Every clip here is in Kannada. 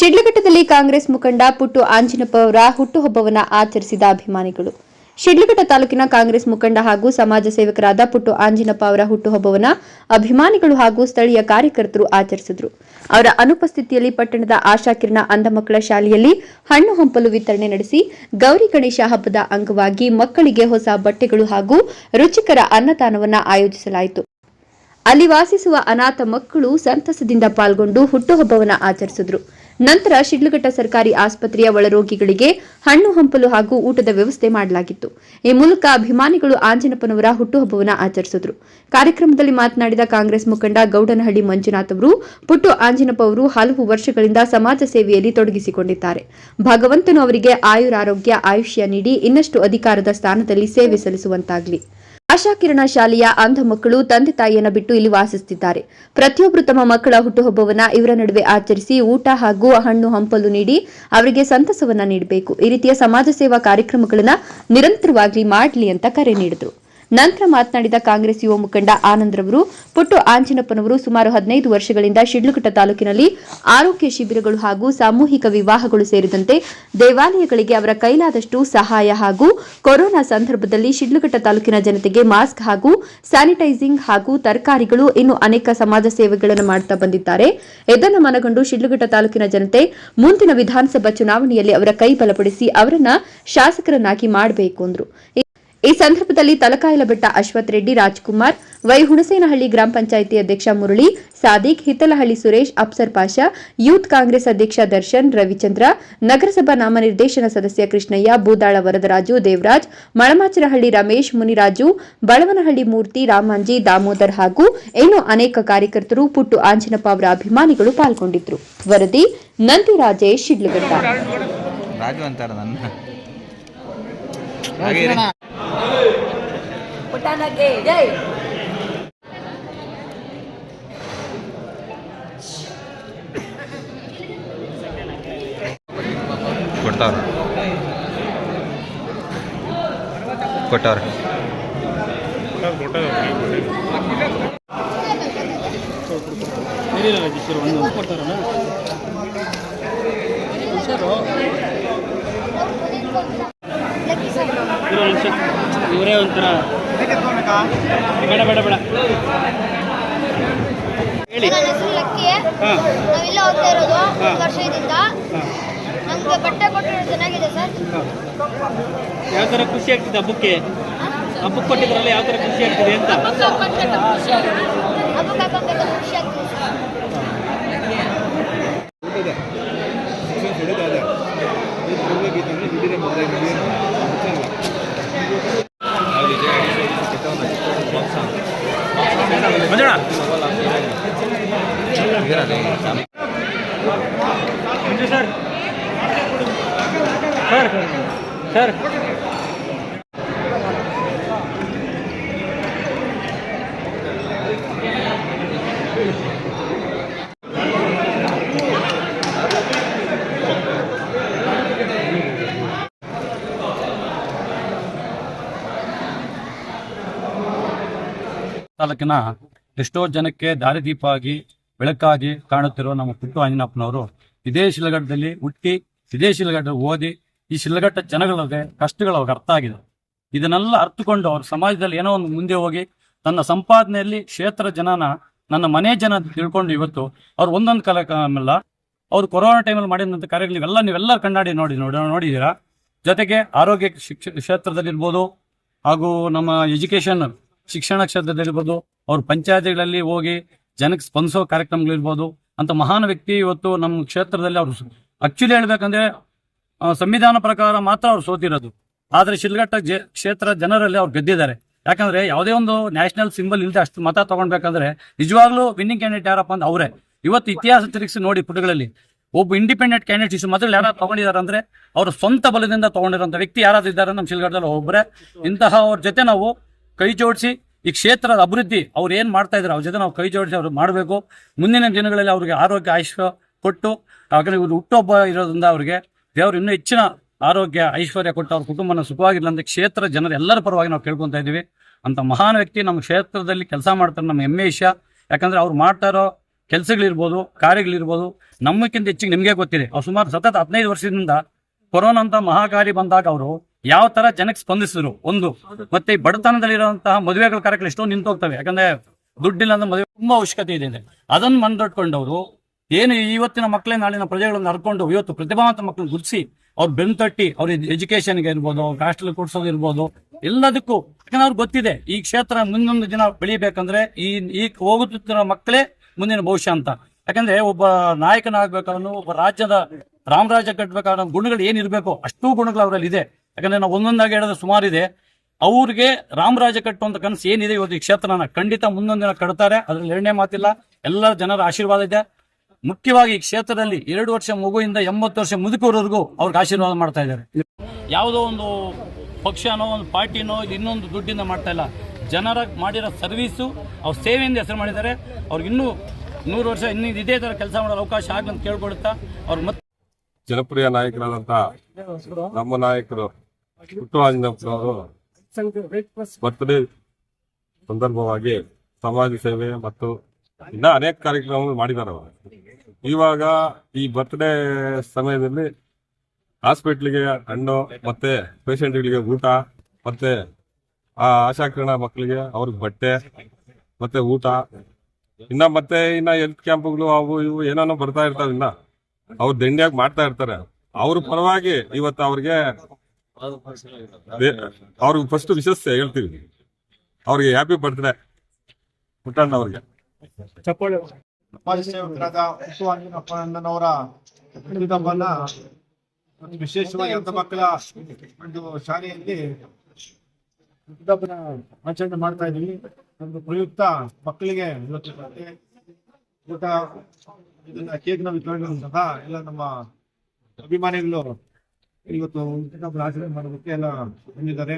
ಶಿಡ್ಲಘಟ್ಟದಲ್ಲಿ ಕಾಂಗ್ರೆಸ್ ಮುಖಂಡ ಪುಟ್ಟು ಆಂಜಿನಪ್ಪ ಅವರ ಹುಟ್ಟುಹಬ್ಬವನ್ನು ಆಚರಿಸಿದ ಅಭಿಮಾನಿಗಳು. ಶಿಡ್ಲಘಟ್ಟ ತಾಲೂಕಿನ ಕಾಂಗ್ರೆಸ್ ಮುಖಂಡ ಹಾಗೂ ಸಮಾಜ ಸೇವಕರಾದ ಪುಟ್ಟು ಆಂಜಿನಪ್ಪ ಅವರ ಹುಟ್ಟುಹಬ್ಬವನ್ನು ಅಭಿಮಾನಿಗಳು ಹಾಗೂ ಸ್ಥಳೀಯ ಕಾರ್ಯಕರ್ತರು ಆಚರಿಸಿದರು. ಅವರ ಅನುಪಸ್ಥಿತಿಯಲ್ಲಿ ಪಟ್ಟಣದ ಆಶಾಕಿರಣ ಅಂಧಮಕ್ಕಳ ಶಾಲೆಯಲ್ಲಿ ಹಣ್ಣು ಹಂಪಲು ವಿತರಣೆ ನಡೆಸಿ ಗೌರಿ ಗಣೇಶ ಹಬ್ಬದ ಅಂಗವಾಗಿ ಮಕ್ಕಳಿಗೆ ಹೊಸ ಬಟ್ಟೆಗಳು ಹಾಗೂ ರುಚಿಕರ ಅನ್ನದಾನವನ್ನು ಆಯೋಜಿಸಲಾಯಿತು. ಅಲ್ಲಿ ವಾಸಿಸುವ ಅನಾಥ ಮಕ್ಕಳು ಸಂತಸದಿಂದ ಪಾಲ್ಗೊಂಡು ಹುಟ್ಟುಹಬ್ಬವನ್ನು ಆಚರಿಸಿದ್ರು. ನಂತರ ಶಿಡ್ಲಘಟ್ಟ ಸರ್ಕಾರಿ ಆಸ್ಪತ್ರೆಯ ಒಳರೋಗಿಗಳಿಗೆ ಹಣ್ಣು, ಹಂಪಲು ಹಾಗೂ ಊಟದ ವ್ಯವಸ್ಥೆ ಮಾಡಲಾಗಿತ್ತು. ಈ ಮೂಲಕ ಅಭಿಮಾನಿಗಳು ಆಂಜನಪ್ಪನವರ ಹುಟ್ಟುಹಬ್ಬವನ್ನು ಆಚರಿಸಿದ್ರು. ಕಾರ್ಯಕ್ರಮದಲ್ಲಿ ಮಾತನಾಡಿದ ಕಾಂಗ್ರೆಸ್ ಮುಖಂಡ ಗೌಡನಹಳ್ಳಿ ಮಂಜುನಾಥ್ ಅವರು, ಪುಟ್ಟು ಆಂಜನಪ್ಪ ಅವರು ಹಲವು ವರ್ಷಗಳಿಂದ ಸಮಾಜ ಸೇವೆಯಲ್ಲಿ ತೊಡಗಿಸಿಕೊಂಡಿದ್ದಾರೆ. ಭಗವಂತನು ಅವರಿಗೆ ಆಯುರಾರೋಗ್ಯ, ಆಯುಷ್ಯ ನೀಡಿ ಇನ್ನಷ್ಟು ಅಧಿಕಾರದ ಸ್ಥಾನದಲ್ಲಿ ಸೇವೆ ಸಲ್ಲಿಸುವಂತಾಗಲಿ. ಆಶಾಕಿರಣ ಶಾಲೆಯ ಅಂಧ ಮಕ್ಕಳು ತಂದೆ ತಾಯಿಯನ್ನ ಬಿಟ್ಟು ಇಲ್ಲಿ ವಾಸಿಸುತ್ತಿದ್ದಾರೆ. ಪ್ರತಿಯೊಬ್ಬರು ತಮ್ಮ ಮಕ್ಕಳ ಹುಟ್ಟುಹಬ್ಬವನ್ನ ಇವರ ನಡುವೆ ಆಚರಿಸಿ ಊಟ ಹಾಗೂ ಹಣ್ಣು ಹಂಪಲು ನೀಡಿ ಅವರಿಗೆ ಸಂತಸವನ್ನ ನೀಡಬೇಕು. ಈ ರೀತಿಯ ಸಮಾಜ ಸೇವಾ ಕಾರ್ಯಕ್ರಮಗಳನ್ನ ನಿರಂತರವಾಗಿ ಮಾಡಲಿ ಅಂತ ಕರೆ ನೀಡಿದರು. ನಂತರ ಮಾತನಾಡಿದ ಕಾಂಗ್ರೆಸ್ ಯುವ ಮುಖಂಡ ಆನಂದ್ರವರು ಪುಟ್ಟು ಆಂಜಿನಪ್ಪನವರು ಸುಮಾರು ಹದಿನೈದು ವರ್ಷಗಳಿಂದ ಶಿಡ್ಲಘಟ್ಟ ತಾಲೂಕಿನಲ್ಲಿ ಆರೋಗ್ಯ ಶಿಬಿರಗಳು ಹಾಗೂ ಸಾಮೂಹಿಕ ವಿವಾಹಗಳು ಸೇರಿದಂತೆ ದೇವಾಲಯಗಳಿಗೆ ಅವರ ಕೈಲಾದಷ್ಟು ಸಹಾಯ ಹಾಗೂ ಕೊರೋನಾ ಸಂದರ್ಭದಲ್ಲಿ ಶಿಡ್ಲಘಟ್ಟ ತಾಲೂಕಿನ ಜನತೆಗೆ ಮಾಸ್ಕ್ ಹಾಗೂ ಸ್ಯಾನಿಟೈಸಿಂಗ್ ಹಾಗೂ ತರಕಾರಿಗಳು ಇನ್ನು ಅನೇಕ ಸಮಾಜ ಸೇವೆಗಳನ್ನು ಮಾಡುತ್ತಾ ಬಂದಿದ್ದಾರೆ. ಇದನ್ನು ಮನಗಂಡು ಶಿಡ್ಲಘಟ್ಟ ತಾಲೂಕಿನ ಜನತೆ ಮುಂದಿನ ವಿಧಾನಸಭಾ ಚುನಾವಣೆಯಲ್ಲಿ ಅವರ ಕೈ ಬಲಪಡಿಸಿ ಅವರನ್ನ ಶಾಸಕರನ್ನಾಗಿ ಮಾಡಬೇಕು ಎಂದರು ಈ ಸಂದರ್ಭದಲ್ಲಿ ತಲಕಾಯಲಬೆಟ್ಟ ಅಶ್ವಥ್ ರೆಡ್ಡಿ, ರಾಜ್ಕುಮಾರ್ ವೈ ಹುಣಸೇನಹಳ್ಳಿ ಗ್ರಾಮ ಪಂಚಾಯಿತಿ ಅಧ್ಯಕ್ಷ ಮುರಳಿ, ಸಾದಿಕ್ ಹಿತ್ತಲಹಳ್ಳಿ ಸುರೇಶ್, ಅಪ್ಸರ್ ಪಾಷ, ಯೂತ್ ಕಾಂಗ್ರೆಸ್ ಅಧ್ಯಕ್ಷ ದರ್ಶನ್, ರವಿಚಂದ್ರ, ನಗರಸಭಾ ನಾಮನಿರ್ದೇಶನ ಸದಸ್ಯ ಕೃಷ್ಣಯ್ಯ ಬೂದಾಳ ವರದರಾಜು, ದೇವರಾಜ್, ಮಳಮಾಚನಹಳ್ಳಿ ರಮೇಶ್, ಮುನಿರಾಜು, ಬಳವನಹಳ್ಳಿ ಮೂರ್ತಿ, ರಾಮಾಂಜಿ, ದಾಮೋದರ್ ಹಾಗೂ ಇನ್ನು ಅನೇಕ ಕಾರ್ಯಕರ್ತರು ಪುಟ್ಟು ಆಂಜನಪ್ಪ ಅವರ ಅಭಿಮಾನಿಗಳು ಪಾಲ್ಗೊಂಡಿದ್ರು. ವರದಿ ನಂದಿ ರಾಜೇಶ್ ಕೊಟ್ಟಾರ. ಪುಟ್ಟಣ್ಣಕ್ಕೆ ಜೈ. ಕೊಡ್ತಾವ್ರ. ಕೊಟ್ಟಾರ ಏನಿಲ್ಲ ಸರ್ ಒಂದು ಕೊಡ್ತಾರಲ್ಲ ಸರ್ ಇವರೇ ಒಂಥರ. ಬೇಡ ಬೇಡ ಬೇಡ. ಹೇಳಿ. ನನ್ನ ಹೆಸರು ಲಕ್ಕಿ. ಹಾಂ. ನಾವಿಲ್ಲ ಹೋಗ್ತಾ ಇರೋದು ಒಂದು ವರ್ಷದಿಂದ ನಮಗೆ ಬಟ್ಟೆ ಕೊಟ್ಟಿರೋದು ಚೆನ್ನಾಗಿದೆ ಸರ್. ಯಾವ ಥರ ಖುಷಿ ಆಗ್ತಿದೆ ಹಬ್ಬಕ್ಕೆ? ಹಬ್ಬಕ್ಕೆ ಕೊಟ್ಟಿದ್ರಲ್ಲ ಯಾವ ಥರ ಖುಷಿ ಆಗ್ತಿದೆ ಅಂತ? ಹಬ್ಬಕ್ಕೆ ಹಾಕೊಂಡ್ಬೇಕು ಸರ್ ಸರ್. ತಾಲೂಕಿನ ಎಷ್ಟೋ ಜನಕ್ಕೆ ದಾರಿದೀಪ ಆಗಿ ಬೆಳಕಾಗಿ ಕಾಣುತ್ತಿರುವ ನಮ್ಮ ಪುಟ್ಟು ಅಂಜನಪ್ಪನವರು ಇದೇ ಶಿಲಘಟ್ಟದಲ್ಲಿ ಹುಟ್ಟಿ, ಇದೇ ಶಿಲಘಟ್ಟ ಓದಿ ಈ ಶಿಲ್ಘಟ್ಟ ಜನಗಳಿಗೆ ಕಷ್ಟಗಳು ಅವ್ರಿಗೆ ಅರ್ಥ ಆಗಿದೆ. ಇದನ್ನೆಲ್ಲ ಅರ್ಥಕೊಂಡು ಅವ್ರ ಸಮಾಜದಲ್ಲಿ ಏನೋ ಒಂದು ಮುಂದೆ ಹೋಗಿ ತನ್ನ ಸಂಪಾದನೆಯಲ್ಲಿ ಕ್ಷೇತ್ರ ಜನನ, ನನ್ನ ಮನೆ ಜನ ತಿಳ್ಕೊಂಡು ಇವತ್ತು ಅವ್ರು ಒಂದೊಂದು ಕಾಲ ಕಾಲಲ್ಲ ಅವ್ರು ಕೊರೋನಾ ಟೈಮಲ್ಲಿ ಮಾಡಿದಂಥ ಕಾರ್ಯಗಳು ಇವೆಲ್ಲ ನೀವೆಲ್ಲ ಕಣ್ಣಾಡಿ ನೋಡಿ ನೋಡಿ ನೋಡಿದ್ದೀರಾ ಜೊತೆಗೆ ಆರೋಗ್ಯ ಶಿಕ್ಷ, ಕ್ಷೇತ್ರದಲ್ಲಿರ್ಬೋದು ಹಾಗೂ ನಮ್ಮ ಎಜುಕೇಶನ್ ಶಿಕ್ಷಣ ಕ್ಷೇತ್ರದಲ್ಲಿರ್ಬೋದು, ಅವ್ರ ಪಂಚಾಯತಿಗಳಲ್ಲಿ ಹೋಗಿ ಜನಕ್ಕೆ ಸ್ಪಂದಿಸೋ ಕಾರ್ಯಕ್ರಮಗಳಿರ್ಬೋದು. ಅಂತ ಮಹಾನ್ ವ್ಯಕ್ತಿ ಇವತ್ತು ನಮ್ಮ ಕ್ಷೇತ್ರದಲ್ಲಿ ಅವರು ಆಕ್ಚುಲಿ ಹೇಳ್ಬೇಕಂದ್ರೆ ಸಂವಿಧಾನ ಪ್ರಕಾರ ಮಾತ್ರ ಅವ್ರು ಸೋತಿರೋದು. ಆದ್ರೆ ಶಿಲ್ಘಟ್ಟ ಕ್ಷೇತ್ರ ಜನರಲ್ಲಿ ಅವ್ರು ಗೆದ್ದಿದ್ದಾರೆ. ಯಾಕಂದ್ರೆ ಯಾವುದೇ ಒಂದು ನ್ಯಾಷನಲ್ ಸಿಂಬಲ್ ಇಲ್ಲದೆ ಅಷ್ಟು ಮತ ತಗೊಂಡ್ಬೇಕಂದ್ರೆ ನಿಜವಾಗ್ಲೂ ವಿನ್ನಿಂಗ್ ಕ್ಯಾಂಡಿಡೇಟ್ ಯಾರಪ್ಪ ಅಂದ್ರೆ ಅವರೇ. ಇವತ್ತು ಇತಿಹಾಸ ತಿರುಗಿಸಿ ನೋಡಿ ಪುಟಗಳಲ್ಲಿ. ಒಬ್ಬ ಇಂಡಿಪೆಂಡೆಂಟ್ ಕ್ಯಾಂಡಿಡೇಟ್ ಇಷ್ಟು ಮೊದಲು ಯಾರು ತಗೊಂಡಿದ್ದಾರೆ ಅಂದ್ರೆ ಅವರು ಸ್ವಂತ ಬಲದಿಂದ ತಗೊಂಡಿರೋಂಥ ವ್ಯಕ್ತಿ ಯಾರಾದ್ರೂ ಇದ್ದಾರೆ ನಮ್ಮ ಶಿಲ್ಘಟ್ಟದಲ್ಲಿ ಒಬ್ಬರೇ. ಇಂತಹ ಅವ್ರ ಜೊತೆ ನಾವು ಕೈ ಜೋಡಿಸಿ ಈ ಕ್ಷೇತ್ರದ ಅಭಿವೃದ್ಧಿ ಅವ್ರು ಏನ್ ಮಾಡ್ತಾ ಇದ್ದಾರೆ, ಅವ್ರ ಜೊತೆ ನಾವು ಕೈ ಜೋಡಿಸಿ ಅವ್ರು ಮಾಡಬೇಕು. ಮುಂದಿನ ದಿನಗಳಲ್ಲಿ ಅವ್ರಿಗೆ ಆರೋಗ್ಯ ಆಯುಷ್ಯ ಕೊಟ್ಟು ಯಾಕಂದ್ರೆ ಇವರು ಹುಟ್ಟೊಬ್ಬ ಇರೋದ್ರಿಂದ ಅವ್ರಿಗೆ ದೇವರು ಇನ್ನೂ ಹೆಚ್ಚಿನ ಆರೋಗ್ಯ, ಐಶ್ವರ್ಯ ಕೊಟ್ಟು ಅವ್ರ ಕುಟುಂಬನ ಸುಖವಾಗಿರಲಿ ಅಂತ ಕ್ಷೇತ್ರ ಜನರ ಎಲ್ಲರ ಪರವಾಗಿ ನಾವು ಕೇಳ್ಕೊತಾ ಇದ್ದೀವಿ. ಅಂತ ಮಹಾನ್ ವ್ಯಕ್ತಿ ನಮ್ಮ ಕ್ಷೇತ್ರದಲ್ಲಿ ಕೆಲಸ ಮಾಡ್ತಾರೆ, ನಮ್ಮ ಹೆಮ್ಮೆ ಯಾಕಂದ್ರೆ ಅವ್ರು ಮಾಡ್ತಾ ಇರೋ ಕೆಲಸಗಳಿರ್ಬೋದು, ಕಾರ್ಯಗಳಿರ್ಬೋದು, ನಮ್ಮಕ್ಕಿಂತ ಹೆಚ್ಚಿಗೆ ನಿಮಗೆ ಗೊತ್ತಿದೆ. ಅವ್ರು ಸುಮಾರು ಸತತ ಹದಿನೈದು ವರ್ಷದಿಂದ ಕೊರೋನಾ ಅಂತ ಮಹಾಕಾರಿ ಬಂದಾಗ ಅವರು ಯಾವ ತರ ಜನಕ್ಕೆ ಸ್ಪಂದಿಸಿದ್ರು? ಒಂದು, ಮತ್ತೆ ಈ ಬಡತನದಲ್ಲಿರುವಂತಹ ಮದುವೆಗಳ ಕಾರ್ಯಗಳು ಎಷ್ಟೋ ನಿಂತೋಗ್ತವೆ. ಯಾಕಂದ್ರೆ ದುಡ್ಡಿಲ್ಲ ಅಂದ್ರೆ ಮದುವೆ ತುಂಬಾ ಅವಶ್ಯಕತೆ ಇದೆ. ಅದನ್ನು ಮಂದೊಟ್ಕೊಂಡವರು ಏನು ಇವತ್ತಿನ ಮಕ್ಕಳೇ ನಾಳಿನ ಪ್ರಜೆಗಳನ್ನು ಹರ್ಕೊಂಡು ಇವತ್ತು ಪ್ರತಿಭಾವಂತ ಮಕ್ಕಳನ್ನ ಗುರುತಿಸಿ ಅವ್ರು ಬೆನ್ನು ತಟ್ಟಿ ಅವ್ರ ಎಜುಕೇಶನ್ಗೆ ಇರ್ಬೋದು, ಅವ್ರ ಹಾಸ್ಟೆಲ್ ಕೊಡ್ಸೋದು ಇರ್ಬೋದು, ಎಲ್ಲದಕ್ಕೂ ಯಾಕಂದ್ರೆ ಅವ್ರಿಗೆ ಗೊತ್ತಿದೆ ಈ ಕ್ಷೇತ್ರ ಮುಂದೊಂದು ದಿನ ಬೆಳಿಬೇಕಂದ್ರೆ ಈ ಈ ಹೋಗುತ್ತಿರೋ ಮಕ್ಕಳೇ ಮುಂದಿನ ಭವಿಷ್ಯ ಅಂತ. ಯಾಕಂದ್ರೆ ಒಬ್ಬ ನಾಯಕನಾಗಬೇಕಾದ್ರೂ, ಒಬ್ಬ ರಾಜ್ಯದ ರಾಮರಾಜ ಕಟ್ಟಬೇಕಾದ ಗುಣಗಳು ಏನಿರಬೇಕು ಅಷ್ಟೂ ಗುಣಗಳು ಅವರಲ್ಲಿ ಇದೆ. ಯಾಕಂದ್ರೆ ನಾವು ಒಂದೊಂದಾಗಿ ಹೇಳಿದ್ರೆ ಸುಮಾರಿದೆ ಅವ್ರಿಗೆ ರಾಮರಾಜ ಕಟ್ಟುವಂತ ಕನಸು ಏನಿದೆ ಇವತ್ತು ಈ ಕ್ಷೇತ್ರನ ಖಂಡಿತ ಮುಂದೊಂದು ದಿನ ಕಟ್ತಾರೆ. ಅದ್ರಲ್ಲಿ ಎರಡನೇ ಮಾತಿಲ್ಲ. ಎಲ್ಲ ಜನರ ಆಶೀರ್ವಾದ ಇದೆ. ಮುಖ್ಯವಾಗಿ ಈ ಕ್ಷೇತ್ರದಲ್ಲಿ ಎರಡು ವರ್ಷ ಮಗುವಿಂದ ಎಂಬತ್ತು ವರ್ಷ ಮುದುಕರವರೆಗೂ ಅವ್ರಿಗೆ ಆಶೀರ್ವಾದ ಮಾಡ್ತಾ ಇದ್ದಾರೆ. ಯಾವುದೋ ಒಂದು ಪಕ್ಷನೋ ಒಂದು ಪಾರ್ಟಿನೋ ಇದು ಇನ್ನೊಂದು ದುಡ್ಡಿಂದ ಮಾಡ್ತಾ ಇಲ್ಲ. ಜನರ ಮಾಡಿರೋ ಸರ್ವೀಸು ಅವ್ರ ಸೇವೆಯಿಂದ ಹೆಸರು ಮಾಡಿದ್ದಾರೆ. ಅವ್ರಿಗೆ ಇನ್ನೂ ನೂರು ವರ್ಷ ಇನ್ನೂ ಇದೇ ಥರ ಕೆಲಸ ಮಾಡೋ ಅವಕಾಶ ಆಗಲಿ ಅಂತ ಕೇಳ್ಕೊಡುತ್ತಾ ಅವ್ರಿಗೆ ಮತ್ತೆ ಜನಪ್ರಿಯ ನಾಯಕರಾದಂಥ ನಮ್ಮ ನಾಯಕರು ಪುಟ್ಟು ಆಂಜನೇಯಪ್ಪನವರು ಬರ್ತ್ಡೇ ಸಂದರ್ಭವಾಗಿ ಸಮಾಜ ಸೇವೆ ಮತ್ತು ಇನ್ನ ಅನೇಕ ಕಾರ್ಯಕ್ರಮಗಳು ಮಾಡಿದ್ದಾರೆ ಅವರು. ಇವಾಗ ಈ ಬರ್ತ್ಡೇ ಸಮಯದಲ್ಲಿ ಹಾಸ್ಪಿಟ್ಲಿಗೆ ಹಣ್ಣು ಮತ್ತೆ ಪೇಷಂಟ್ಗಳಿಗೆ ಊಟ ಮತ್ತೆ ಆ ಆಶಾಕಿರಣ ಮಕ್ಕಳಿಗೆ ಅವ್ರಿಗೆ ಬಟ್ಟೆ ಮತ್ತೆ ಊಟ. ಇನ್ನ ಮತ್ತೆ ಇನ್ನ ಹೆಲ್ತ್ ಕ್ಯಾಂಪ್ಗಳು ಅವು ಇವು ಏನೋ ಬರ್ತಾ ಇರ್ತಾವೆ ಇನ್ನ. ಅವ್ರು ದಂಡಿಯಾಗಿ ಮಾಡ್ತಾ ಇರ್ತಾರೆ. ಅವ್ರ ಪರವಾಗಿ ಇವತ್ತು ಅವ್ರಿಗೆ ಅವ್ರಿಗೆ ಫಸ್ಟ್ ವಿಶಸ್ ಹೇಳ್ತೀವಿ. ಅವ್ರಿಗೆ ಹ್ಯಾಪಿ ಬರ್ತ್ಡೇ ಪುಟ್ಟಣ್ಣ ಅವ್ರಿಗೆ. ಸಮಾಜ ಸೇವಕರಾದ ಒಂದು ವಿಶೇಷವಾಗಿ ಅಂತ ಮಕ್ಕಳ ಒಂದು ಶಾಲೆಯಲ್ಲಿ ಆಚರಣೆ ಮಾಡ್ತಾ ಇದೀವಿ ಒಂದು ಪ್ರಯುಕ್ತ ಮಕ್ಕಳಿಗೆ ಊಟ ಇದನ್ನ ಎಲ್ಲ ನಮ್ಮ ಅಭಿಮಾನಿಗಳು ಇವತ್ತು ಆಚರಣೆ ಮಾಡೋದಕ್ಕೆ ಎಲ್ಲ ಬಂದಿದ್ದಾರೆ.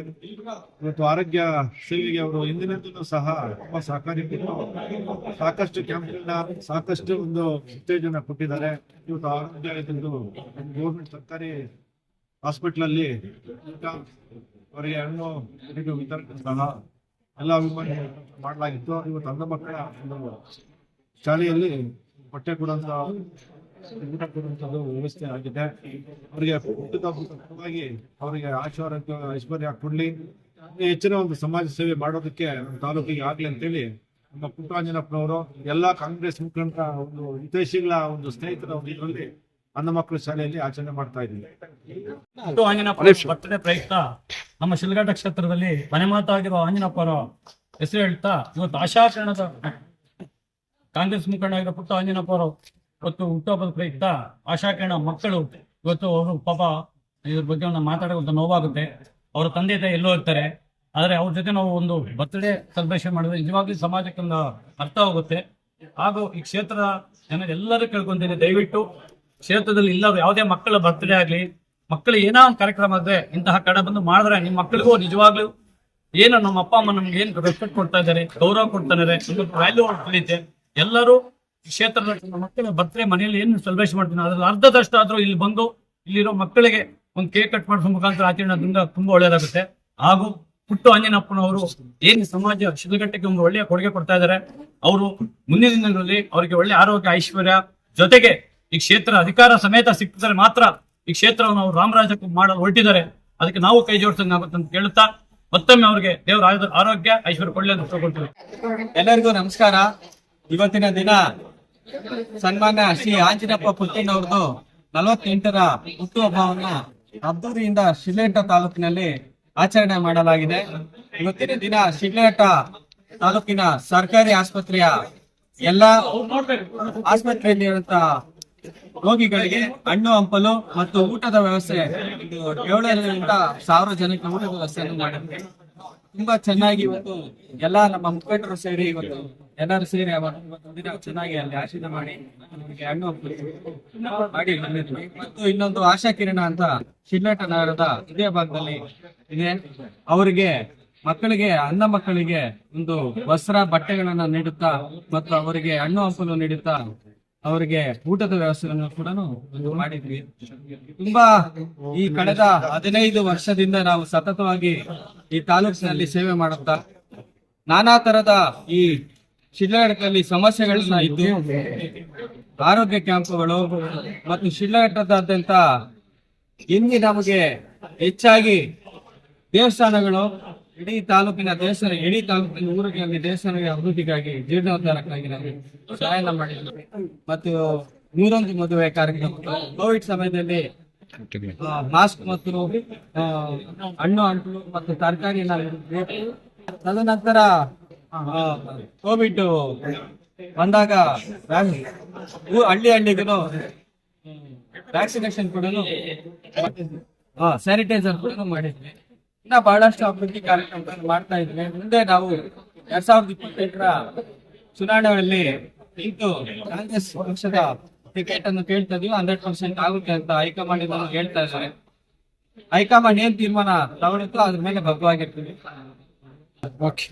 ಇವತ್ತು ಆರೋಗ್ಯ ಸೇವೆಗೆ ಅವರು ಹಿಂದಿನಿಂದಲೂ ಸಹ ತುಂಬ ಸಹಕಾರಿ ಸಾಕಷ್ಟು ಕ್ಯಾಂಪ್ಗಳನ್ನ ಸಾಕಷ್ಟು ಒಂದು ಉತ್ತೇಜನ ಕೊಟ್ಟಿದ್ದಾರೆ. ಇವತ್ತು ಆರೋಗ್ಯ ಇದೊಂದು ಗೌರ್ಮೆಂಟ್ ಸರ್ಕಾರಿ ಹಾಸ್ಪಿಟಲ್ ಅಲ್ಲಿ ಅವರಿಗೆ ಹಣ್ಣು ಇದು ವಿತರಣೆ ಎಲ್ಲ ಅಭಿಮಾನಿ ಮಾಡಲಾಗಿತ್ತು. ಇವತ್ತು ಅಂದ ಮಕ್ಕಳ ಒಂದು ಶಾಲೆಯಲ್ಲಿ ಹೊಟ್ಟೆ ಕೊಡುವಂತ ಊಟ ವ್ಯವಸ್ಥೆ ಆಗಿದೆ. ಅವರಿಗೆ ಪರವಾಗಿ ಅವರಿಗೆ ಆಶೀರ್ವಾದ ಐಶ್ವರ್ಯ ಕೊಡ್ಲಿ. ಹೆಚ್ಚಿನ ಒಂದು ಸಮಾಜ ಸೇವೆ ಮಾಡೋದಕ್ಕೆ ನಮ್ಮ ತಾಲೂಕಿಗೆ ಆಗ್ಲಿ ಅಂತೇಳಿ ನಮ್ಮ ಪುಟ್ಟರಾಂಜನಪ್ಪನವರು ಎಲ್ಲಾ ಕಾಂಗ್ರೆಸ್ ಮುಖಂಡರ ಒಂದು ಹಿತೈಷಿಗಳ ಒಂದು ಸ್ನೇಹಿತರ ಒಂದು ಇದರಲ್ಲಿ ಅನ್ನ ಮಕ್ಕಳ ಶಾಲೆಯಲ್ಲಿ ಆಚರಣೆ ಮಾಡ್ತಾ ಇದ್ದೀವಿ ಪುಟ್ಟು ಆಂಜನಪ್ಪ ಬರ್ತ್ಡೇ ಪ್ರಯುಕ್ತ ನಮ್ಮ ಶಿಲ್ಘಾಟ ಕ್ಷೇತ್ರದಲ್ಲಿ ಮನೆ ಮಾತಾಗಿರುವ ಆಂಜನಪ್ಪರ ಅವರ ಹೆಸರು ಹೇಳ್ತಾ ಇವತ್ತು ಆಶಾಕಿರಣದ ಕಾಂಗ್ರೆಸ್ ಮುಖಂಡ ಆಗಿರೋ ಪುಟ್ಟ ಆಂಜನಪ್ಪ ಅವರು ಇವತ್ತು ಹುಟ್ಟುಹಬ್ಬದ ಪ್ರಯುಕ್ತ ಆಶಾಕಿರಣ ಮಕ್ಕಳು, ಇವತ್ತು ಅವರು ಪಾಪ ಇದ್ರ ಬಗ್ಗೆ ನಾವು ಮಾತಾಡೋದು ನೋವಾಗುತ್ತೆ. ಅವರ ತಂದೆ ತಾಯಿ ಎಲ್ಲೋ ಇರ್ತಾರೆ. ಆದರೆ ಅವ್ರ ಜೊತೆ ನಾವು ಒಂದು ಬರ್ತ್ಡೇ ಸೆಲೆಬ್ರೇಷನ್ ಮಾಡಿದ್ರೆ ನಿಜವಾಗ್ಲೂ ಸಮಾಜಕ್ಕೆ ಒಂದು ಅರ್ಥ ಹೋಗುತ್ತೆ ಹಾಗೂ ಈ ಕ್ಷೇತ್ರದ ಜನರೆಲ್ಲರೂ ಕೇಳ್ಕೊಂತೀನಿ, ದಯವಿಟ್ಟು ಕ್ಷೇತ್ರದಲ್ಲಿ ಇಲ್ಲ ಯಾವುದೇ ಮಕ್ಕಳ ಬರ್ತ್ಡೇ ಆಗಲಿ, ಮಕ್ಕಳು ಏನೋ ಒಂದು ಕಾರ್ಯಕ್ರಮ ಆದ್ರೆ ಇಂತಹ ಕಡ ಬಂದು ಮಾಡಿದ್ರೆ ನಿಮ್ಮ ಮಕ್ಕಳಿಗೂ ನಿಜವಾಗ್ಲೂ ಏನು ನಮ್ಮ ಅಪ್ಪ ಅಮ್ಮ ನಮ್ಗೆ ಏನು ರೆಸ್ಪೆಕ್ಟ್ ಕೊಡ್ತಾ ಇದ್ದಾರೆ, ಗೌರವ ಕೊಡ್ತಾ ಇದ್ದಾರೆ ವ್ಯಾಲ್ಯೂ ತಿಳಿಯುತ್ತೆ ಎಲ್ಲರೂ ಕ್ಷೇತ್ರದ ಮಕ್ಕಳ ಬರ್ತ್ಡೇ ಮನೆಯಲ್ಲಿ ಏನು ಸೆಲೆಬ್ರೇಷನ್ ಮಾಡ್ತೀನಿ ಅದ್ರಲ್ಲಿ ಅರ್ಧದಷ್ಟು ಆದ್ರೂ ಇಲ್ಲಿ ಬಂದು ಇಲ್ಲಿರೋ ಮಕ್ಕಳಿಗೆ ಒಂದು ಕೇಕ್ ಕಟ್ ಮಾಡಿಸೋ ಮುಖಾಂತರ ಆಚರಣೆದಿಂದ ತುಂಬಾ ಒಳ್ಳೇದಾಗುತ್ತೆ. ಹಾಗೂ ಪುಟ್ಟು ಅಂಜನಪ್ಪನವರು ಏನು ಸಮಾಜ ಶಿಲ್ಘಟ್ಟಕ್ಕೆ ಒಂದು ಒಳ್ಳೆಯ ಕೊಡುಗೆ ಕೊಡ್ತಾ ಇದ್ದಾರೆ, ಅವರು ಮುಂದಿನ ದಿನಗಳಲ್ಲಿ ಅವರಿಗೆ ಒಳ್ಳೆ ಆರೋಗ್ಯ, ಐಶ್ವರ್ಯ ಜೊತೆಗೆ ಈ ಕ್ಷೇತ್ರ ಅಧಿಕಾರ ಸಮೇತ ಸಿಕ್ಕಿದರೆ ಮಾತ್ರ ಈ ಕ್ಷೇತ್ರವನ್ನು ಅವರು ರಾಮರಾಜಕ್ಕೆ ಮಾಡಲು ಹೊರಟಿದ್ದಾರೆ. ಅದಕ್ಕೆ ನಾವು ಕೈ ಜೋಡಿಸಂಗಾಗುತ್ತೆ ಅಂತ ಕೇಳುತ್ತಾ ಮತ್ತೊಮ್ಮೆ ಅವರಿಗೆ ದೇವರ ಆರೋಗ್ಯ, ಐಶ್ವರ್ಯ ಕೊಡಲಿ ಅಂತ ಎಲ್ಲರಿಗೂ ನಮಸ್ಕಾರ. ಇವತ್ತಿನ ದಿನ ಸನ್ಮಾನ್ಯ ಶ್ರೀ ಆಂಜನಪ್ಪ ಪುಟ್ಟಣ್ಣವ್ರದ್ದು ನಲವತ್ತೆಂಟರ ಹುಟ್ಟುಹಬ್ಬವನ್ನ ಅದ್ದೂರಿಯಿಂದ ಶಿಲೇಟ ತಾಲೂಕಿನಲ್ಲಿ ಆಚರಣೆ ಮಾಡಲಾಗಿದೆ. ಇವತ್ತಿನ ದಿನ ಶಿಲೇಟ ತಾಲೂಕಿನ ಸರ್ಕಾರಿ ಆಸ್ಪತ್ರೆಯ ಎಲ್ಲಾ ಆಸ್ಪತ್ರೆಯಲ್ಲಿ ಇರುವಂತಹ ರೋಗಿಗಳಿಗೆ ಹಣ್ಣು, ಹಂಪಲು ಮತ್ತು ಊಟದ ವ್ಯವಸ್ಥೆ ಏಳರಿಂದ ಸಾವಿರ ಜನಕ್ಕೆ ಊಟದ ವ್ಯವಸ್ಥೆಯನ್ನು ಮಾಡಿದ್ದೇವೆ ತುಂಬಾ ಚೆನ್ನಾಗಿ ಇವತ್ತು ಎಲ್ಲಾ ನಮ್ಮ ಮುಖಂಡರು ಸೇರಿ ಇವತ್ತು ಎಲ್ಲರೂ ಸೇರಿ ಚೆನ್ನಾಗಿ ಅಲ್ಲಿ ಆಶೀರ್ವಾದ ಮಾಡಿ ನಮಗೆ ಹಣ್ಣು ಮಾಡಿ ಮತ್ತು ಇನ್ನೊಂದು ಆಶಾ ಕಿರಣ ಅಂತ ಶಿಲ್ಲಾಟ ನಗರದ ಹೃದಯ ಭಾಗದಲ್ಲಿ ಇದೆ. ಅವರಿಗೆ ಮಕ್ಕಳಿಗೆ, ಅಣ್ಣ ಮಕ್ಕಳಿಗೆ ಒಂದು ವಸ್ತ್ರ, ಬಟ್ಟೆಗಳನ್ನ ನೀಡುತ್ತಾ ಮತ್ತು ಅವರಿಗೆ ಹಣ್ಣು ಹಂಪಲು ನೀಡುತ್ತಾ ಅವರಿಗೆ ಊಟದ ವ್ಯವಸ್ಥೆಯನ್ನು ಕೂಡ ಮಾಡಿದ್ವಿ. ತುಂಬಾ ಈ ಕಳೆದ ಹದಿನೈದು ವರ್ಷದಿಂದ ನಾವು ಸತತವಾಗಿ ಈ ತಾಲೂಕಿನಲ್ಲಿ ಸೇವೆ ಮಾಡುತ್ತಾ ನಾನಾ ತರದ ಈ ಶಿಡ್ಲಘಟ್ಟದಲ್ಲಿ ಸಮಸ್ಯೆಗಳನ್ನ ಇದ್ದು ಆರೋಗ್ಯ ಕ್ಯಾಂಪ್ಗಳು ಮತ್ತು ಶಿಡ್ಲಘಟ್ಟದಾದ್ಯಂತ ಇಲ್ಲಿ ನಮಗೆ ಹೆಚ್ಚಾಗಿ ದೇವಸ್ಥಾನಗಳು ಇಡೀ ತಾಲೂಕಿನ ದೇವಸ್ಥಾನ, ಇಡೀ ತಾಲೂಕಿನ ಊರಿಗೆ ದೇವಸ್ಥಾನಗಳ ಅಭಿವೃದ್ಧಿಗಾಗಿ ಜೀರ್ಣೋದ್ಧಾರಕ್ಕಾಗಿ ನಾವು ಸಹಾಯ ಮಾಡಿದ್ವಿ ಮತ್ತು ನೂರೊಂದು ಮದುವೆ ಕಾರ್ಯಕ್ರಮ. ಕೋವಿಡ್ ಸಮಯದಲ್ಲಿ ಮಾಸ್ಕ್ ಮತ್ತು ಹಣ್ಣು ಹಣ್ಣು ಮತ್ತು ತರಕಾರಿ ತದನಂತರ ಕೋವಿಡ್ ಬಂದಾಗ ಹಳ್ಳಿ ಹಳ್ಳಿಗೂ ವ್ಯಾಕ್ಸಿನೇಷನ್ ಕೂಡ ಸ್ಯಾನಿಟೈಸರ್ ಕೂಡ ಮಾಡಿದ್ವಿ. ಇನ್ನ ಬಹಳಷ್ಟು ಅಭಿವೃದ್ಧಿ ಕಾರ್ಯಕ್ರಮಗಳನ್ನು ಮಾಡ್ತಾ ಇದ್ವಿ. ಮುಂದೆ ನಾವು ಎರಡ್ ಸಾವಿರದ ಇಪ್ಪತ್ತೆಂಟರ ಚುನಾವಣೆಯಲ್ಲಿ ನಿಂತು ಕಾಂಗ್ರೆಸ್ ಪಕ್ಷದ ಟಿಕೆಟ್ ಅನ್ನು ಕೇಳ್ತಾ ಇದೀವಿ. ಹಂಡ್ರೆಡ್ ಪರ್ಸೆಂಟ್ ಆಗುತ್ತೆ ಅಂತ ಹೈಕಮಾಂಡ್ ಇದನ್ನು ಹೇಳ್ತಾ ಇದ್ದಾರೆ. ಹೈಕಮಾಂಡ್ ಏನ್ ತೀರ್ಮಾನ ತಗೊಳುತ್ತೋ ಅದ್ರ ಮೇಲೆ ಭಗ್ವಾಗಿರ್ತೀವಿ. ಓಕೆ